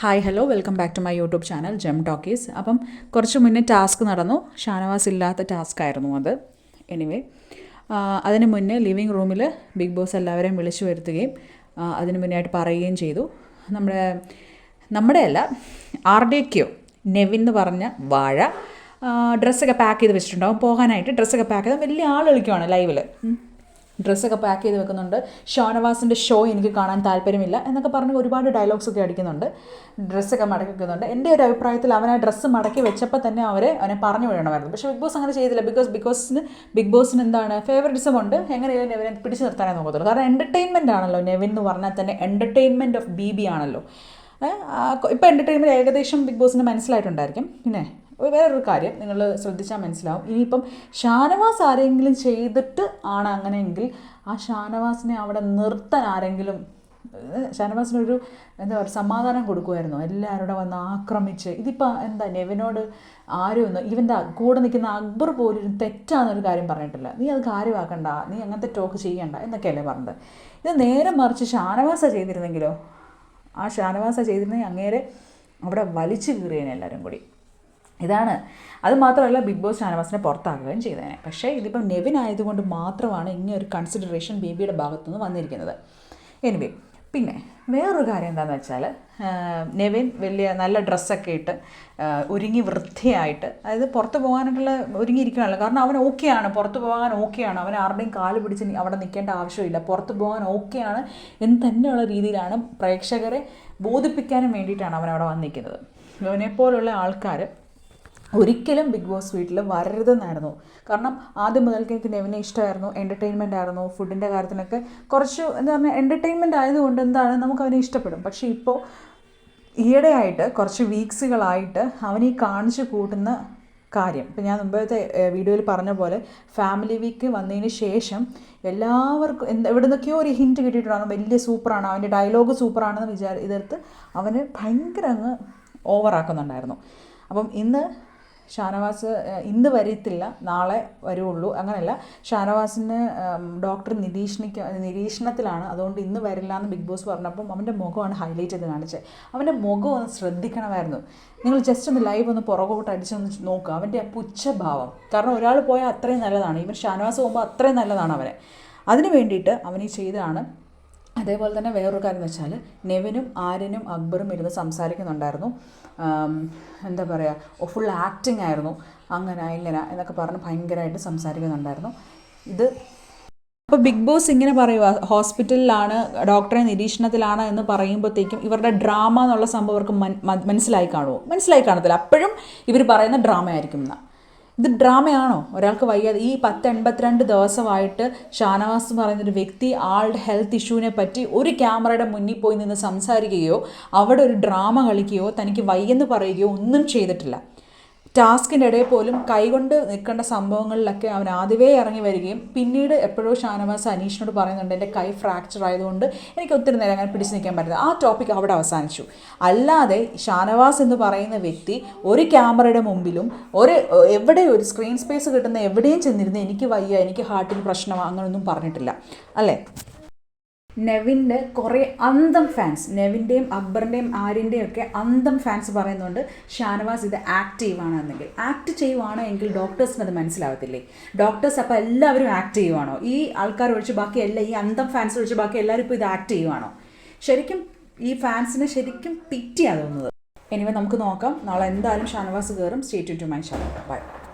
Hi hello welcome back to my YouTube channel gem talkies അപ്പം കുറച്ച് മുന്നേ task നടന്നു. ഷാനവാസ് ഇല്ലാത്ത ടാസ്ക് ആയിരുന്നു അത് എനിവേ അതിന് മുന്നേ ലിവിങ് റൂമിൽ ബിഗ് ബോസ് എല്ലാവരെയും വിളിച്ചു വരുത്തുകയും അതിന് മുന്നേ ആയിട്ട് പറയുകയും ചെയ്തു. നമ്മുടെ നമ്മുടെ അല്ല ആർ ഡി ക്യോ നെവിൻ എന്ന് പറഞ്ഞ വാഴ ഡ്രസ്സൊക്കെ പാക്ക് ചെയ്ത് വെച്ചിട്ടുണ്ടാവും. പോകാനായിട്ട് ഡ്രസ്സൊക്കെ പാക്ക് ചെയ്ത് വലിയ ആൾ കളിക്കുവാണ് ലൈവിൽ ഡ്രസ്സൊക്കെ പാക്ക് ചെയ്ത് വെക്കുന്നുണ്ട്. ഷാനവാസിന്റെ ഷോ എനിക്ക് കാണാൻ താല്പര്യമില്ല എന്നൊക്കെ പറഞ്ഞ് ഒരുപാട് ഡയലോഗ്സ് ഒക്കെ അടിക്കുന്നുണ്ട്. ഡ്രസ്സൊക്കെ മടക്കി വെക്കുന്നുണ്ട്. എന്റെ ഒരു അഭിപ്രായത്തിൽ അവൻ ആ ഡ്രസ്സ് മടക്കി വെച്ചപ്പോൾ തന്നെ അവരെ അവനെ പറഞ്ഞു വിടണമായിരുന്നു. പക്ഷേ ബിഗ് ബോസ് അങ്ങനെ ചെയ്തില്ല. ബിക്കോസ് ബിക്കോസിന് ബിഗ് ബോസിന് എന്താണ് ഫേവറിറ്റിസം ഉണ്ട്. എങ്ങനെയാലും നെവിനെ പിടിച്ചു നിർത്താനേ നോക്കത്തുള്ളൂ. കാരണം എന്റർടൈൻമെന്റ് ആണല്ലോ നെവിൻ എന്ന് പറഞ്ഞാൽ തന്നെ എന്റർടൈൻമെന്റ് ഓഫ് ബി ബി ആണല്ലോ. ഇപ്പോൾ എന്റർടൈൻമെന്റ് ഏകദേശം ബിഗ് ബോസിന് മനസ്സിലായിട്ടുണ്ടായിരിക്കും. പിന്നെ വേറൊരു കാര്യം നിങ്ങൾ ശ്രദ്ധിച്ചാൽ മനസ്സിലാവും. ഇനിയിപ്പം ഷാനവാസ് ആരെങ്കിലും ചെയ്തിട്ട് ആണ് അങ്ങനെയെങ്കിൽ ആ ഷാനവാസിനെ അവിടെ നിർത്താൻ ആരെങ്കിലും ഷാനവാസിനൊരു എന്താ പറയുക സമാധാനം കൊടുക്കുമായിരുന്നു? എല്ലാവരോടെ വന്ന് ആക്രമിച്ച്. ഇതിപ്പോൾ എന്താ നെവിനോട് ആരും ഒന്നും ഇവന്റെ കൂടെ നിൽക്കുന്ന അക്ബർ പോലും തെറ്റാന്നൊരു കാര്യം പറഞ്ഞിട്ടില്ല. നീ അത് കാര്യമാക്കണ്ട. നീ അങ്ങനത്തെ ടോക്ക് ചെയ്യണ്ട എന്നൊക്കെയല്ലേ പറഞ്ഞത്. ഇത് നേരെ മറിച്ച് ഷാനവാസ ചെയ്തിരുന്നെങ്കിലോ? ആ ഷാനവാസ ചെയ്തിരുന്നെങ്കിൽ അങ്ങേരെ അവിടെ വലിച്ചു കീറിയേനെ എല്ലാവരും കൂടി. ഇതാണ്. അത് മാത്രമല്ല ബിഗ് ബോസ് ഷാനവാസിനെ പുറത്താക്കുകയും ചെയ്തേനെ. പക്ഷേ ഇതിപ്പം നെവിൻ ആയതുകൊണ്ട് മാത്രമാണ് ഇങ്ങനെ ഒരു കൺസിഡറേഷൻ ബേബിയുടെ ഭാഗത്തുനിന്ന് വന്നിരിക്കുന്നത്. എനിവേ പിന്നെ വേറൊരു കാര്യം എന്താണെന്ന് വെച്ചാൽ നെവിൻ വലിയ നല്ല ഡ്രസ്സൊക്കെ ഇട്ട് ഒരുങ്ങി വൃത്തിയായിട്ട് അതായത് പുറത്ത് പോകാനായിട്ടുള്ള ഒരുങ്ങിയിരിക്കണമല്ലോ കാരണം അവൻ ഓക്കെയാണ്. പുറത്ത് പോകാൻ ഓക്കെയാണ്. അവൻ ആരുടെയും കാൽ പിടിച്ച് അവിടെ നിൽക്കേണ്ട ആവശ്യമില്ല. പുറത്ത് പോകാൻ ഓക്കെയാണ് എന്ന് തന്നെയുള്ള രീതിയിലാണ് പ്രേക്ഷകരെ ബോധിപ്പിക്കാനും വേണ്ടിയിട്ടാണ് അവൻ അവിടെ വന്നിരിക്കുന്നത്. അവനെപ്പോലുള്ള ആൾക്കാർ ഒരിക്കലും ബിഗ് ബോസ് വീട്ടിൽ വരരുതെന്നായിരുന്നു. കാരണം ആദ്യം മുതൽക്ക് എനിക്ക് നെവിനെ ഇഷ്ടമായിരുന്നു എന്റർടൈൻമെന്റ് ആയിരുന്നു ഫുഡിന്റെ കാര്യത്തിനൊക്കെ കുറച്ച് എന്താ പറയുക എന്റർടൈൻമെന്റ് ആയതുകൊണ്ട് എന്താണ് നമുക്ക് അവനെ ഇഷ്ടപ്പെടും. പക്ഷേ ഇപ്പോൾ ഈയിടെയായിട്ട് കുറച്ച് വീക്സുകളായിട്ട് അവനെ കാണിച്ചു കൂട്ടുന്ന കാര്യം. ഇപ്പം ഞാൻ മുമ്പത്തെ വീഡിയോയിൽ പറഞ്ഞ പോലെ ഫാമിലി വീക്ക് വന്നതിന് ശേഷം എല്ലാവർക്കും എന്ത് എവിടെ നിന്നൊക്കെയോ ഒരു ഹിന്റ് കിട്ടിയിട്ടുണ്ടാകും വലിയ സൂപ്പറാണ് അവന്റെ ഡയലോഗ് സൂപ്പറാണെന്ന് വിചാരി ഇതെടുത്ത് അവന് ഭയങ്കര അങ്ങ് ഓവറാക്കുന്നുണ്ടായിരുന്നു അപ്പം ഇന്ന് ഷാനവാസ് ഇന്ന് വരത്തില്ല നാളെ വരുള്ളൂ അങ്ങനെയല്ല ഷാനവാസിന് ഡോക്ടർ നിരീക്ഷണിക്ക നിരീക്ഷണത്തിലാണ്. അതുകൊണ്ട് ഇന്ന് വരില്ല എന്ന് ബിഗ് ബോസ് പറഞ്ഞപ്പം അവന്റെ മുഖമാണ് ഹൈലൈറ്റ് ചെയ്ത് കാണിച്ചത്. അവന്റെ മുഖം ഒന്ന് ശ്രദ്ധിക്കണമായിരുന്നു. നിങ്ങൾ ജസ്റ്റ് ഒന്ന് ലൈവ് ഒന്ന് പുറകോട്ട് അടിച്ചൊന്ന് നോക്കുക അവന്റെ ആ പുച്ഛഭാവം. കാരണം ഒരാൾ പോയാൽ അത്രയും നല്ലതാണ്. ഇവൻ ഷാനവാസ് പോകുമ്പോൾ അത്രയും നല്ലതാണ് അവനെ. അതിന് വേണ്ടിയിട്ട് അവനീ ചെയ്തതാണ് അതേപോലെ തന്നെ വേറൊരു കാര്യം എന്ന് വെച്ചാൽ നെവിനും ആര്യനും അക്ബറും ഇരുന്ന് സംസാരിക്കുന്നുണ്ടായിരുന്നു. എന്താ പറയുക ഫുൾ ആക്ടിങ് ആയിരുന്നു. അങ്ങനെ ഇങ്ങനെ എന്നൊക്കെ പറഞ്ഞ് ഭയങ്കരമായിട്ട് സംസാരിക്കുന്നുണ്ടായിരുന്നു. ഇത് അപ്പോൾ ബിഗ് ബോസ് ഇങ്ങനെ പറയുക ഹോസ്പിറ്റലിലാണ് ഡോക്ടറെ നിരീക്ഷണത്തിലാണ് എന്ന് പറയുമ്പോഴത്തേക്കും ഇവരുടെ ഡ്രാമ എന്നുള്ള സംഭവം അവർക്ക് മനസ്സിലായി കാണുമോ മനസ്സിലായി കാണത്തില്ല. അപ്പോഴും ഇവർ പറയുന്ന ഡ്രാമ ആയിരിക്കും എന്നാ ഇത് ഡ്രാമയാണോ? ഒരാൾക്ക് വയ്യാതെ. ഈ പത്ത് എൺപത്തിരണ്ട് ദിവസമായിട്ട് ഷാനവാസ് എന്ന് പറയുന്നൊരു വ്യക്തി ആളുടെ ഹെൽത്ത് ഇഷ്യൂവിനെ പറ്റി ഒരു ക്യാമറയുടെ മുന്നിൽ പോയി നിന്ന് സംസാരിക്കുകയോ അവിടെ ഒരു ഡ്രാമ കളിക്കുകയോ തനിക്ക് വയ്യെന്ന് പറയുകയോ ഒന്നും ചെയ്തിട്ടില്ല. ടാസ്കിന്റെ ഇടയിൽ പോലും കൈകൊണ്ട് നിൽക്കേണ്ട സംഭവങ്ങളിലൊക്കെ അവൻ ആദ്യമേ ഇറങ്ങി വരികയും പിന്നീട് എപ്പോഴോ ഷാനവാസ് അനീഷിനോട് പറയുന്നുണ്ട് എന്റെ കൈ ഫ്രാക്ചർ ആയതുകൊണ്ട് എനിക്ക് ഒത്തിരി നേരം അങ്ങനെ പിടിച്ച് നിൽക്കാൻ പറ്റില്ല. ആ ടോപ്പിക് അവിടെ അവസാനിച്ചു. അല്ലാതെ ഷാനവാസ് എന്ന് പറയുന്ന വ്യക്തി ഒരു ക്യാമറയുടെ മുമ്പിലും ഒരു എവിടെ ഒരു സ്ക്രീൻ സ്പേസ് കിട്ടുന്ന എവിടെയും ചെന്നിരുന്ന് എനിക്ക് വയ്യ എനിക്ക് ഹാർട്ടിന് പ്രശ്നമാണ് അങ്ങനെയൊന്നും പറഞ്ഞിട്ടില്ല. അല്ലേ? നെവിന്റെ കുറേ അന്തം ഫാൻസ് നെവിന്റെയും അക്ബറിന്റെയും ആര്യന്റെയും ഒക്കെ അന്തം ഫാൻസ് പറയുന്നുണ്ട് ഷാനവാസ് ഇത് ആക്റ്റീവ് എന്നെങ്കിൽ ആക്ട് ചെയ്യുവാണോ എങ്കിൽ ഡോക്ടേഴ്സിന് അത് മനസ്സിലാവത്തില്ലേ? ഡോക്ടേഴ്സ് അപ്പോൾ എല്ലാവരും ആക്ട് ചെയ്യുവാണോ? ഈ ആൾക്കാർ ഒഴിച്ച് ബാക്കി എല്ലാ ഈ അന്തം ഫാൻസ് ഒഴിച്ച് ബാക്കി എല്ലാവരും ഇപ്പോൾ ഇത് ആക്ട് ചെയ്യുവാണോ? ശരിക്കും ഈ ഫാൻസിനെ ശരിക്കും പിറ്റിയാണ് തോന്നുന്നത്. എനിവേ നമുക്ക് നോക്കാം. നാളെ എന്തായാലും ഷാനവാസ് കയറും state to my Shanavas bye